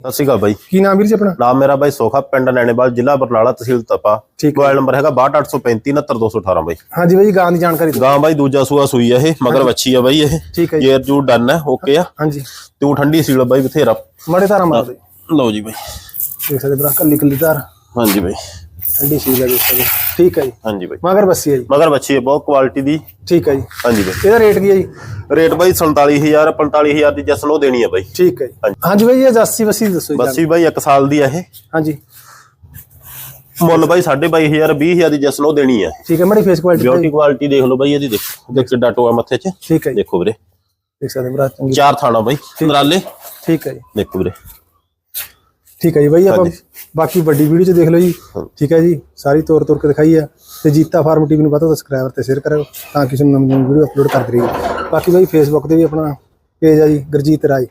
ਸਤਿ ਸ਼੍ਰੀ ਅਕਾਲ ਬਾਈ। ਕੀ ਨਾਮ ਵੀਰ ਜੀ ਆਪਣਾ? ਨਾਮ ਮੇਰਾ ਬਾਈ ਸੋਖਾ ਪਿੰਡ ਨੈਣੇਵਾਲ ਜ਼ਿਲ੍ਹਾ ਬਰਨਾਲਾ ਤਹਿਸੀਲ ਤਪਾ। ਠੀਕ ਹੈ। ਮੋਬਾਈਲ ਨੰਬਰ ਹੈਗਾ 62835 69218 ਬਾਈ। ਹਾਂਜੀ ਬਾਈ ਗਾਂ ਦੀ ਜਾਣਕਾਰੀ ਦਿਓ। ਗਾਂ ਬਾਈ ਦੂਜਾ ਸੂਆ ਸੂਈ ਆ ਇਹ ਮਗਰ ਵੱਛੀ ਆ ਬਾਈ ਇਹ। ਠੀਕ ਹੈ ਜੀ। ਜੇਰ ਜੂ ਡਨ ਹੈ ਓਕੇ ਆ। ਹਾਂਜੀ। ਤੂੰ ਠੰਡੀ ਸੀਲ ਆ ਬਾਈ ਬਥੇਰਾ। ਮੜੇ ਧਾਰਾ ਮਾਰ ਦੇ ਲਓ ਜੀ ਬਾਈ। ਦੇਖ ਸਕਦੇ ਭਰਾ ਕੱਲੀ ਕੱਲੀ ਧਾਰ। ਹਾਂਜੀ ਬਾਈ। ਠੰਡੀ ਸੀ ਲੱਗੇ ਸਕਦੇ ਠੀਕ ਹੈ ਜੀ। ਹਾਂਜੀ ਬਾਈ। ਮਗਰ ਬੱਸੀ ਹੈ ਜੀ। ਮਗਰ ਵੱਛੀ ਹੈ ਬਹੁਤ ਕੁਆਲਿਟੀ ਦੀ। ਠੀਕ ਹੈ ਜੀ। ਹਾਂਜੀ ਬਾਈ। ਇਹਦਾ ਰੇਟ ਕੀ ਹੈ ਜੀ? ਰੇਟ ਬਾਈ 47000 45000 ਦੀ ਉਹ ਦੇਣੀ ਆ ਬਾਈ। ਠੀਕ ਹੈ ਜੀ। ਹਾਂਜੀ। ਹਾਂਜੀ ਬਾਈ ਇਹ ਜੱਸੀ ਬੱਸੀ ਦੱਸੋ ਜੀ ਬੱਸੀ ਬਾਈ 1 ਸਾਲ ਦੀ ਆ ਇਹ। ਹਾਂਜੀ। ਮੁੱਲ ਬਾਈ 22500 20000 ਦੀ ਉਹ ਦੇਣੀ ਆ। ਠੀਕ ਹੈ ਮੜੀ ਫੇਸ ਕੁਆਲਿਟੀ ਬਿਊਟੀ ਕੁਆਲਿਟੀ ਦੇਖ ਲਓ ਬਾਈ ਇਹਦੀ ਦੇਖੋ। ਦੇਖ। ਕਿੱਡਾ ਟੋਆ ਮੱਥੇ 'ਚ। ਠੀਕ ਹੈ ਜੀ। ਦੇਖੋ ਵੀਰੇ। ਦੇਖ ਸਕਦੇ ਭਰਾ ਚੰਗੀ ਚਾਰ ਥਾਣਾ ਬਾਈ ਨਰਾਲੇ ਠੀਕ ਹੈ ਜੀ। ਦੇਖੋ ਵੀਰੇ। ਠੀਕ ਹੈ ਜੀ ਬਾਈ ਆਪਾਂ ਹਾਂਜੀ। ਬਾਕੀ ਵੱਡੀ ਵੀਡੀਓ ਚ ਦੇਖ ਲਓ ਜੀ। ਠੀਕ ਹੈ ਜੀ। ਸਾਰੀ ਤੋਰ ਤੋਰ ਕੇ ਦਿਖਾਈ ਆ। ਤੇ ਜੀਤਾ ਫਾਰਮ ਟੀਵੀ ਨੂੰ ਵੱਧ ਤੋਂ ਸਬਸਕ੍ਰਾਈਬਰ ਤੇ ਸ਼ੇਅਰ ਕਰਿਓ ਤਾਂ ਕਿ ਤੁਹਾਨੂੰ ਨਵੀਂ ਨਵੀਂ ਵੀਡੀਓ ਅਪਲੋਡ ਕਰਦੇ ਰਹੀਏ। ਬਾਕੀ ਬਾਈ ਫੇਸਬੁੱਕ ਤੇ ਵੀ ਆਪਣਾ ਪੇਜ ਆ ਜੀ ਗੁਰਜੀਤ ਰਾਏ।